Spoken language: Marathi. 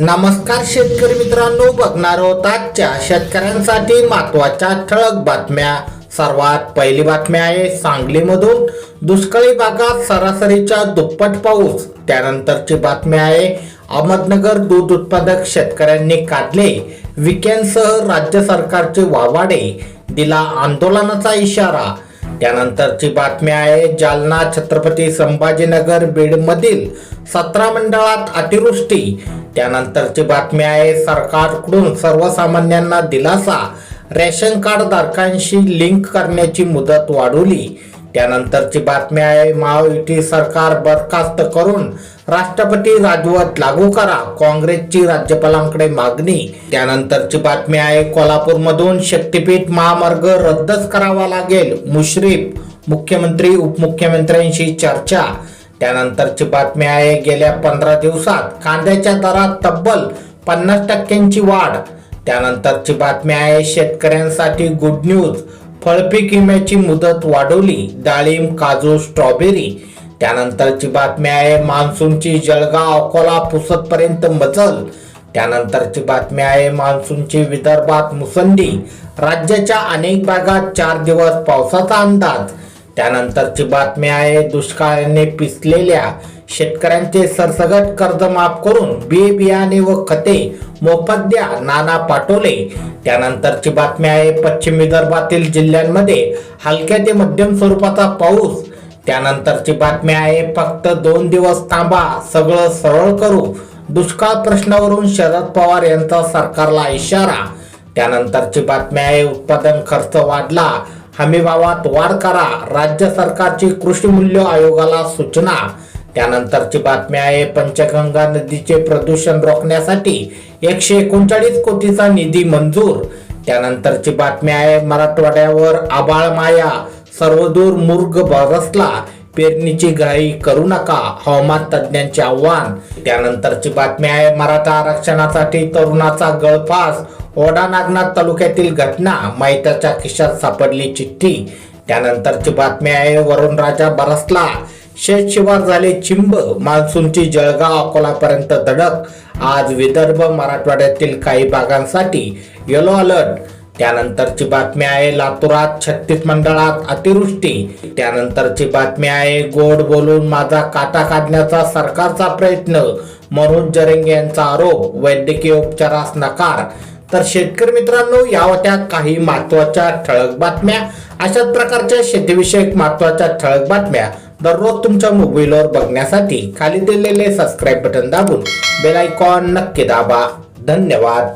नमस्कार शेतकरी मित्रांनो बघणार आहोत आजच्या शेतकऱ्यांसाठी महत्त्वाच्या ठळक बातम्या. सर्वात पहिली बातमी आहे सांगलीमधून. दुष्काळी भागात सरासरीच्या दुप्पट पाऊस. त्यानंतरची बातमी आहे अहमदनगर दूध उत्पादक शेतकऱ्यांनी काढले विकेंडसह राज्य सरकारचे वावाडे. दिला आंदोलनाचा इशारा. त्यानंतरची बातमी आहे जालना छत्रपती संभाजीनगर बीडमधील सतरा मंडळात अतिवृष्टी. त्यानंतरची बातमी आहे सरकारकडून सर्वसामान्यांना दिलासा. रेशन कार्ड धारकांशी लिंक करण्याची मुदत वाढवली. त्यानंतरची बातमी आहे महायुती सरकार बरखास्त करून राष्ट्रपती राजवट लागू करा काँग्रेसची राज्यपालांकडे मागणी. त्यानंतरची बातमी आहे कोल्हापूरमधून शक्तीपीठ महामार्ग रद्दच करावा लागेल मुश्रीफ. मुख्यमंत्री उपमुख्यमंत्र्यांशी चर्चा. त्यानंतरची बातमी आहे गेल्या पंधरा दिवसात कांद्याच्या दरात तब्बल पन्नास टक्क्यांची वाढ. त्यानंतरची बातमी आहे शेतकऱ्यांसाठी गुड न्यूज फळपीक विम्याची मुदत वाढवली डाळिंब काजू स्ट्रॉबेरी. त्यानंतरची बातमी आहे मान्सूनची जळगाव अकोला पुसतपर्यंत मजल. त्यानंतरची बातमी आहे मान्सूनची विदर्भात मुसंडी. राज्याच्या अनेक भागात चार दिवस पावसाचा अंदाज. त्यानंतरची बातमी आहे दुष्काळाने पिसलेल्या शेतकऱ्यांचे सरसगट कर्ज माफ करून बी बियाणे व खते मोफत द्या नाना पाटोले. त्यानंतरची बातमी आहे पश्चिम विदर्भातील जिल्ह्यांमध्ये हलक्या ते मध्यम स्वरूपाचा पाऊस. त्यानंतरची बातमी आहे फक्त दोन दिवस थांबा सगळं सरळ करू. दुष्काळ प्रश्नावरून शरद पवार यांचा सरकारला इशारा. त्यानंतरची बातमी आहे उत्पादन खर्च वाढला. हमीभावात वाढ करा. राज्य सरकारची कृषी मूल्य आयोगाला सूचना. त्यानंतरची बातमी आहे पंचगंगा नदीचे प्रदूषण रोखण्यासाठी एकशे एकोणचाळीस कोटीचा निधी मंजूर. त्यानंतरची बातमी आहे मराठवाड्यावर आबाळ माया. सर्वदूर मुर्ग बरसला. पेरणीची घाई करू नका हवामान तज्ज्ञांचे आव्हान. त्यानंतरची बातमी आहे मराठा आरक्षणासाठी तरुणाचा गळफास. ओढा नागनाथ तालुक्यातील घटना माहिताच्या खिशात सापडली चिठ्ठी. त्यानंतरची बातमी आहे वरुण राजा बरसला. शेतशिवार झाले चिंब मान्सूनची जळगाव अकोलापर्यंत धडक. आज विदर्भ मराठवाड्यातील काही भागांसाठी येलो अलर्ट त्यानंतरची बातमी आहे लातूरात छत्तीस मंडळात अतिवृष्टी. त्यानंतरची बातमी आहे गोड बोलून माझा काटा काढण्याचा सरकारचा प्रयत्न. मनोज जरंगे यांचा आरोप वैद्यकीय उपचारास नकार. तर शेतकरी मित्रांनो या होत्या काही महत्त्वाच्या ठळक बातम्या. अशाच प्रकारच्या शेतीविषयक महत्त्वाच्या ठळक बातम्या दररोज तुमच्या मोबाईलवर बघण्यासाठी खाली दिलेले सबस्क्राईब बटन दाबून बेल आयकॉन नक्की दाबा. धन्यवाद.